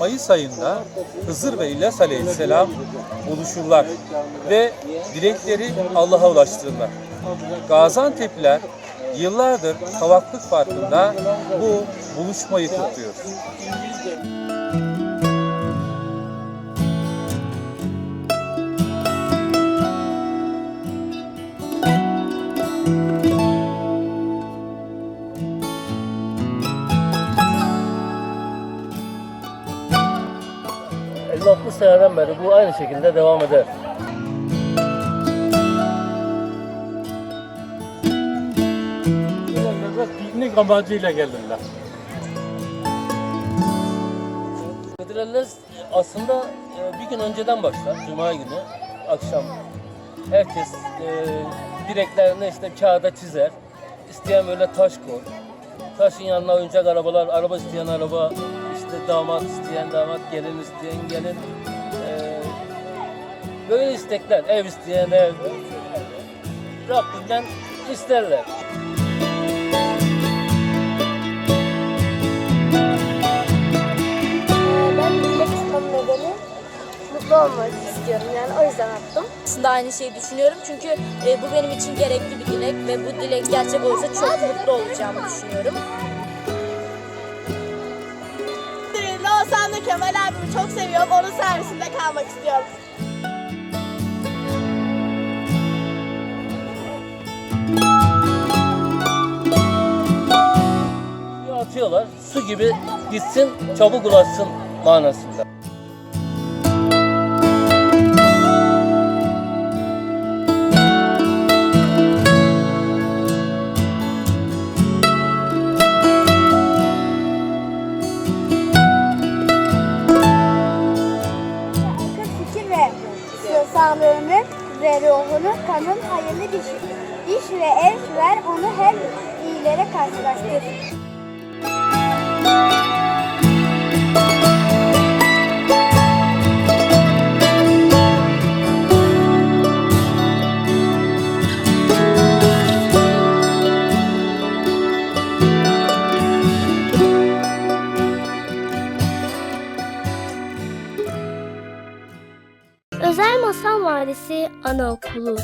Mayıs ayında Hızır ve İlyas Aleyhisselam buluşurlar ve dilekleri Allah'a ulaştırırlar. Gaziantep'liler yıllardır Kavaklık Parkı'nda bu buluşmayı kutluyor. 50-60 seneden beri bu aynı şekilde devam eder. Gelenler piknik amacıyla gelirler. Kıdrellez aslında e, bir gün önceden başlar, Cuma günü akşam. Herkes e, direklerini işte kağıda çizer. İsteyen böyle taş koy. Taşın yanına oyuncak arabalar, araba isteyen araba, işte damat isteyen damat, gelin isteyen gelin. E, böyle istekler, ev isteyen ev. Rabbinden isterler. Ee, Ben dilek tutmamın nedeni mutlu olmak istiyorum yani o yüzden attım. Aslında aynı şeyi düşünüyorum çünkü e, bu benim için gerekli bir dilek ve bu dilek gerçek olursa çok mutlu olacağımı düşünüyorum. Çok seviyorum. Onun servisinde kalmak istiyorum. Atıyorlar, su gibi gitsin, çabuk ulaşsın manasında. Sağlığını ve ruhunu kanın hayırlı diş, diş ve ev ver onu her iyilere karşılaştır. Özel Masal Vadisi Anaokulu